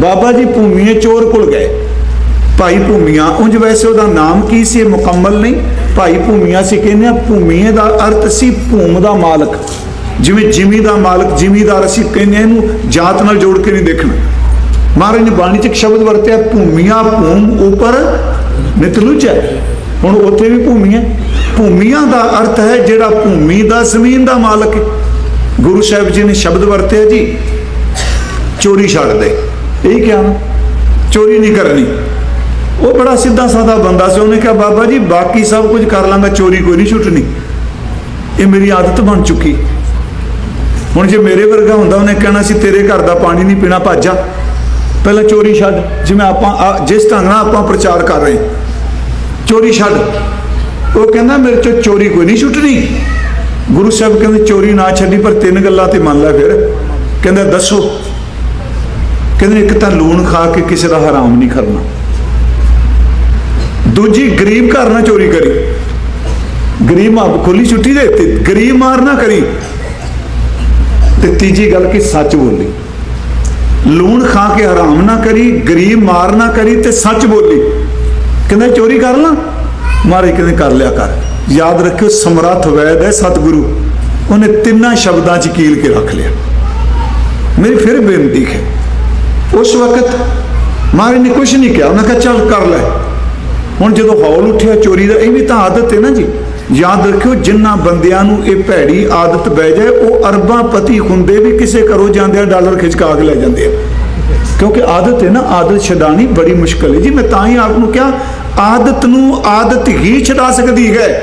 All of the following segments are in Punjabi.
ਬਾਬਾ ਜੀ ਭੂਮੀਏ ਚੋਰ ਕੋਲ ਗਏ। ਭਾਈ ਭੂਮੀਆਂ, ਉਂਝ ਵੈਸੇ ਉਹਦਾ ਨਾਮ ਕੀ ਸੀ? ਮੁਕੰਮਲ ਨਹੀਂ। ਭਾਈ ਭੂਮੀਆਂ ਸੀ, ਕਹਿੰਦੇ ਆ, ਭੂਮੀਏ ਦਾ ਅਰਥ ਸੀ ਭੂਮ ਦਾ ਮਾਲਕ। ਜਿਵੇਂ ਜਿਮੀ ਦਾ ਮਾਲਕ, ਜ਼ਿਮੀਦਾਰ ਅਸੀਂ ਕਹਿੰਦੇ ਆ, ਇਹਨੂੰ ਜਾਤ ਨਾਲ ਜੋੜ ਕੇ ਨਹੀਂ ਦੇਖਣਾ। ਮਹਾਰਾਜ ਨੇ ਬਾਣੀ ਚ ਇੱਕ ਸ਼ਬਦ ਵਰਤਿਆ, ਭੂਮੀਆਂ, ਭੂਮ ਉਪਰ ਹੈ। ਹੁਣ ਉੱਥੇ ਵੀ ਭੂਮੀਆਂ ਭੂਮੀਆਂ ਦਾ ਅਰਥ ਹੈ ਜਿਹੜਾ ਭੂਮੀ ਦਾ, ਜ਼ਮੀਨ ਦਾ ਮਾਲਕ ਹੈ। ਗੁਰੂ ਸਾਹਿਬ ਜੀ ਨੇ ਸ਼ਬਦ ਵਰਤਿਆ ਜੀ, ਚੋਰੀ ਛੱਡ ਦੇ। ਇਹ ਕਿਹਾ ਚੋਰੀ ਨਹੀਂ ਕਰਨੀ। ਉਹ ਬੜਾ ਸਿੱਧਾ ਸਾਦਾ ਬੰਦਾ ਸੀ। ਉਹਨੇ ਕਿਹਾ, ਬਾਬਾ ਜੀ, ਬਾਕੀ ਸਭ ਕੁਝ ਕਰ ਲਾਂਗਾ, ਚੋਰੀ ਕੋਈ ਨਹੀਂ ਛੁੱਟਣੀ ਇਹ ਮੇਰੀ ਆਦਤ ਬਣ ਚੁੱਕੀ। ਹੁਣ ਜੇ ਮੇਰੇ ਵਰਗਾ ਹੁੰਦਾ, ਉਹਨੇ ਕਹਿਣਾ ਸੀ, ਤੇਰੇ ਘਰ ਦਾ ਪਾਣੀ ਨਹੀਂ ਪੀਣਾ, ਭਾਜਾ। ਪਹਿਲਾਂ ਚੋਰੀ ਛੱਡ। ਜਿਵੇਂ ਆਪਾਂ, ਆ- ਜਿਸ ਢੰਗ ਨਾਲ ਆਪਾਂ ਪ੍ਰਚਾਰ ਕਰ ਰਹੇ ਚੋਰੀ ਛੱਡ। ਉਹ ਕਹਿੰਦਾ, ਮੇਰੇ ਚੋਂ ਚੋਰੀ ਕੋਈ ਨਹੀਂ ਛੁੱਟਣੀ ਗੁਰੂ ਸਾਹਿਬ ਕਹਿੰਦੇ, ਚੋਰੀ ਨਾ ਛੱਡੀ, ਪਰ ਤਿੰਨ ਗੱਲਾਂ ਤੇ ਮੰਨ ਲੈ ਫਿਰ। ਕਹਿੰਦਾ, ਦੱਸੋ। ਕਹਿੰਦੇ ਇੱਕ ਤਾਂ ਲੂਣ ਖਾ ਕੇ ਕਿਸੇ ਦਾ ਹਰਾਮ ਨਹੀਂ ਕਰਨਾ। ਦੂਜੀ, ਗਰੀਬ ਘਰ ਨਾ ਚੋਰੀ ਕਰੀ। ਗਰੀਬ ਮਾਂ ਖੁੱਲੀ ਛੁੱਟੀ ਦੇ ਦਿੱਤੀ, ਗਰੀਬ ਮਾਰ ਨਾ ਕਰੀ। ਤੇ ਤੀਜੀ ਗੱਲ ਕਿ ਸੱਚ ਬੋਲੀ। ਲੂਣ ਖਾ ਕੇ ਹਰਾਮ ਨਾ ਕਰੀ, ਗਰੀਬ ਮਾਰ ਨਾ ਕਰੀ ਤੇ ਸੱਚ ਬੋਲੀ। ਕਹਿੰਦਾ ਚੋਰੀ ਕਰ ਲਾਂ। ਮਾਰੇ ਕਹਿੰਦੇ ਕਰ ਲਿਆ ਕਰ। ਯਾਦ ਰੱਖਿਓ, ਸਮਰੱਥ ਵੈਦ ਹੈ ਸਤਿਗੁਰੂ। ਉਹਨੇ ਤਿੰਨਾਂ ਸ਼ਬਦਾਂ ਚ ਕੀਲ ਕੇ ਰੱਖ ਲਿਆ। ਮੇਰੀ ਫਿਰ ਬੇਨਤੀ ਹੈ ਉਸ ਵਕਤ ਮਾਰੇ ਨੇ ਕੁਝ ਨਹੀਂ ਕਿਹਾ। ਉਹਨਾਂ ਕਿਹਾ, ਚੱਲ ਕਰ ਲੈ। ਹੁਣ ਜਦੋਂ ਹੌਲ ਉੱਠਿਆ ਚੋਰੀ ਦਾ, ਇਹ ਵੀ ਤਾਂ ਆਦਤ ਹੈ ਨਾ ਜੀ। ਯਾਦ ਰੱਖਿਓ, ਜਿੰਨਾ ਬੰਦਿਆਂ ਨੂੰ ਇਹ ਭੈੜੀ ਆਦਤ ਬਹਿ ਜਾਏ, ਉਹ ਅਰਬਾਂ ਪਤੀ ਹੁੰਦੇ ਵੀ ਕਿਸੇ ਘਰੋਂ ਜਾਂਦੇ ਆ, ਡਾਲਰ ਖਿੱਚ ਕੇ ਕੇ ਲੈ ਜਾਂਦੇ ਆ। ਕਿਉਂਕਿ ਆਦਤ ਹੈ ਨਾ, ਆਦਤ ਛਡਾਣੀ ਬੜੀ ਮੁਸ਼ਕਲ ਹੈ ਜੀ। ਮੈਂ ਤਾਂ ਹੀ ਆਪ ਨੂੰ ਕਿਹਾ, ਆਦਤ ਨੂੰ ਆਦਤ ਹੀ ਛਡਾ ਸਕਦੀ ਹੈ।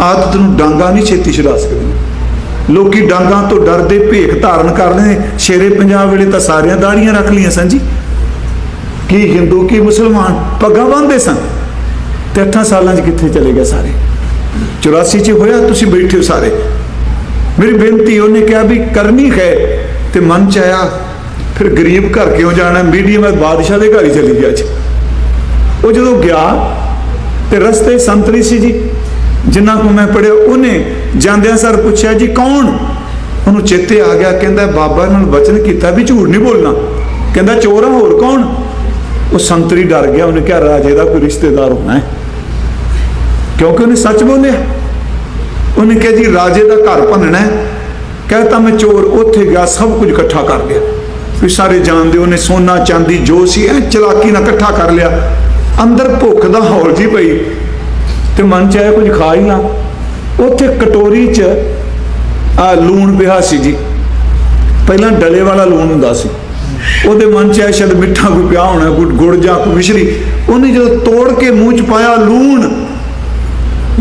ਆਦਤ ਨੂੰ ਡਾਂਗਾ ਨਹੀਂ ਛੇਤੀ ਛਡਾ ਸਕਦੀ। ਲੋਕੀ ਡਾਂਗਾਂ ਤੋਂ ਡਰਦੇ ਭੇਖ ਧਾਰਨ ਕਰਦੇ ਸ਼ੇਰੇ ਪੰਜਾਬ ਵੇਲੇ ਤਾਂ ਸਾਰੀਆਂ ਦਾੜੀਆਂ ਰੱਖ ਲਈਆਂ ਸਨ ਜੀ। ਕੀ ਹਿੰਦੂ, ਕੀ ਮੁਸਲਮਾਨ ਪੱਗਾਂ ਬੰਨ੍ਹਦੇ ਸਨ। ਤੇ 8 ਸਾਲਾਂ 'ਚ ਕਿੱਥੇ ਚਲੇ ਗਏ ਸਾਰੇ? 84 'ਚ ਹੋਇਆ, ਤੁਸੀਂ ਬੈਠੇ ਹੋ ਸਾਰੇ। ਮੇਰੀ ਬੇਨਤੀ, ਉਹਨੇ ਕਿਹਾ ਵੀ ਕਰਨੀ ਹੈ ਤੇ ਮਨ ਚ ਆਇਆ, ਫਿਰ ਗਰੀਬ ਘਰ ਕਿਉਂ ਜਾਣਾ? ਮੀਡੀਆ ਹੈ ਬਾਦਸ਼ਾਹ ਦੇ ਘਰ ਹੀ ਚਲੀ ਗਿਆ ਅੱਜ। ਉਹ ਜਦੋਂ ਗਿਆ, ਤੇ ਰਸਤੇ ਸੰਤਰੀ ਸੀ ਜੀ। ਜਿੰਨਾ ਕੋ ਮੈਂ ਪੜਿਆ ਉਹਨੇ ਜਾਂਦਿਆਂ ਸਰ ਪੁੱਛਿਆ, ਜੀ ਕੌਣ? ਉਹਨੂੰ ਚੇਤੇ ਆ ਗਿਆ, ਕਹਿੰਦਾ, ਬਾਬਾ ਨਾਲ ਵਚਨ ਕੀਤਾ ਵੀ ਝੂਠ ਨਹੀਂ ਬੋਲਣਾ। ਕਹਿੰਦਾ, ਚੋਰ ਆ ਹੋਰ ਕੌਣ? ਉਹ ਸੰਤਰੀ ਡਰ ਗਿਆ, ਉਹਨੇ ਕਿਹਾ, ਰਾਜੇ ਦਾ ਕੋਈ ਰਿਸ਼ਤੇਦਾਰ ਹੋਣਾ ਹੈ। ਕਿਉਂਕਿ ਉਹਨੇ ਸੱਚ ਬੋਲਿਆ। ਉਹਨੇ ਕਿਹਾ, ਜੀ ਰਾਜੇ ਦਾ ਘਰ ਭੰਨਣਾ ਹੈ। ਕਹਿੰਦਾ ਮੈਂ ਚੋਰ ਉੱਥੇ ਗਿਆ, ਸਭ ਕੁਝ ਇਕੱਠਾ ਕਰ ਲਿਆ। ਵੀ ਸਾਰੇ ਜਾਣਦੇ, ਉਹਨੇ ਸੋਨਾ, ਚਾਂਦੀ, ਜੋ ਸੀ, ਐ ਚਲਾਕੀ ਨਾਲ ਇਕੱਠਾ ਕਰ ਲਿਆ। ਅੰਦਰ ਭੁੱਖ ਦਾ ਹੌਲ ਜੀ ਪਈ ਤੇ ਮਨ ਚ ਆਇਆ, ਕੁਝ ਖਾ ਹੀ ਨਾ। ਉੱਥੇ ਕਟੋਰੀ ਚ, ਆ ਲੂਣ ਪਿਆ ਸੀ ਜੀ। ਪਹਿਲਾਂ ਡਲੇ ਵਾਲਾ ਲੂਣ ਹੁੰਦਾ ਸੀ। ਉਹਦੇ ਮਨ ਚ ਆਇਆ ਸ਼ਾਇਦ ਮਿੱਠਾ ਕੋਈ ਪਿਆ ਹੋਣਾ, ਕੋਈ ਗੁੜ ਜਾਂ ਕੋਈ ਮਿਸ਼ਰੀ। ਉਹਨੇ ਜਦੋਂ ਤੋੜ ਕੇ ਮੂੰਹ ਚ ਪਾਇਆ ਲੂਣ,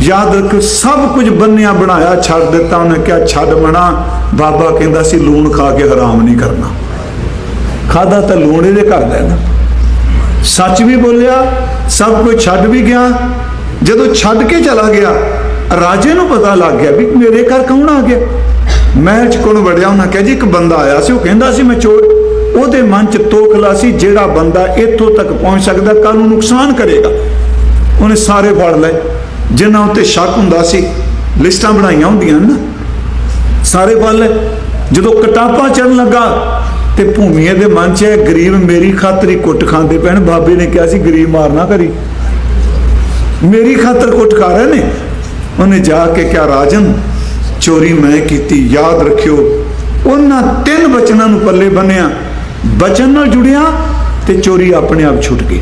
ਯਾਦ ਰੱਖ, ਸਭ ਕੁਝ ਬੰਨਿਆ ਬਣਾਇਆ, ਛੱਡ ਦਿੱਤਾ, ਉਹਨੇ ਕਿਹਾ, ਛੱਡ ਮਣਾ ਬਾਬਾ ਕਹਿੰਦਾ ਸੀ, ਲੂਣ ਖਾ ਕੇ ਹਰਾਮ ਨਹੀਂ ਕਰਨਾ। ਖਾਦਾ ਤਾਂ ਲੂਣ ਇਹਦੇ ਘਰ ਦਾ ਨਾ। ਸੱਚ ਵੀ ਬੋਲਿਆ, ਸਭ ਕੁਝ ਛੱਡ ਵੀ ਗਿਆ। ਜਦੋਂ ਛੱਡ ਕੇ ਚਲਾ ਗਿਆ ਰਾਜੇ ਨੂੰ ਪਤਾ ਲੱਗ ਗਿਆ ਵੀ ਮੇਰੇ ਘਰ ਕੌਣ ਆ ਗਿਆ। ਮਹਿਲ ਚ ਕੋਣ ਵੜਿਆ, ਉਹਨਾਂ ਕਿਹਾ ਜੀ, ਇੱਕ ਬੰਦਾ ਆਇਆ ਸੀ, ਉਹ ਕਹਿੰਦਾ ਸੀ ਮੈਂ ਚੋਰ। ਉਹਦੇ ਮਨ ਚ ਤੋਖਲਾ ਸੀ, ਜਿਹੜਾ ਬੰਦਾ ਇੱਥੋਂ ਤੱਕ ਪਹੁੰਚ ਸਕਦਾ ਕੱਲ ਨੂੰ ਨੁਕਸਾਨ ਕਰੇਗਾ। ਉਹਨੇ ਸਾਰੇ ਫੜ ਲਏ। ਜਿਨ੍ਹਾਂ ਉੱਤੇ ਸ਼ੱਕ ਹੁੰਦਾ ਸੀ, ਲਿਸਟਾਂ ਬਣਾਈਆਂ ਹੁੰਦੀਆਂ ਨਾ ਸਾਰੇ ਫੜ ਲਏ। ਜਦੋਂ ਕਟਾਪਾ ਚੜਨ ਲੱਗਾ, ਤੇ ਭੂਮੀਏ ਦੇ ਮਨ 'ਚ ਇਹ ਗਰੀਬ ਮੇਰੀ ਖਾਤਰੀ ਕੁੱਟ ਖਾਂਦੇ ਪੈਣ। ਬਾਬੇ ਨੇ ਕਿਹਾ ਸੀ, ਗਰੀਬ ਮਾਰਨਾ ਕਰੀ। ਮੇਰੀ ਖਾਤਰ ਕੁੱਟ ਖਾ ਰਹੇ ਨੇ। ਉਹਨੇ ਜਾ ਕੇ ਕਿਹਾ, ਰਾਜਨ, ਚੋਰੀ ਮੈਂ ਕੀਤੀ, ਯਾਦ ਰੱਖਿਓ। ਉਹਨਾਂ ਤਿੰਨ ਬਚਨਾਂ ਨੂੰ ਪੱਲੇ ਬੰਨਿਆ ਬਚਨ ਨਾਲ ਜੁੜਿਆ ਤੇ ਚੋਰੀ ਆਪਣੇ ਆਪ ਛੁੱਟ ਗਈ।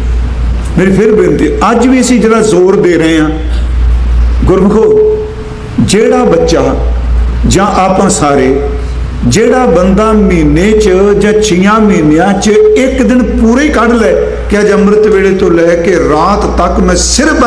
ਮੇਰੀ ਫਿਰ ਬੇਨਤੀ, ਅੱਜ ਵੀ ਅਸੀਂ ਜਿਹੜਾ ਜ਼ੋਰ ਦੇ ਰਹੇ ਹਾਂ, ਗੁਰਮਖੋ, ਜਿਹੜਾ ਬੱਚਾ ਜਾਂ ਆਪਾਂ ਸਾਰੇ, ਜਿਹੜਾ ਬੰਦਾ ਮਹੀਨੇ 'ਚ ਜਾਂ 6 ਮਹੀਨਿਆਂ 'ਚ ਇੱਕ ਦਿਨ ਪੂਰੇ ਕੱਢ ਲੈ, ਕਿ ਅੱਜ ਅੰਮ੍ਰਿਤ ਵੇਲੇ ਤੋਂ ਲੈ ਕੇ ਰਾਤ ਤੱਕ ਮੈਂ ਸਿਰਫ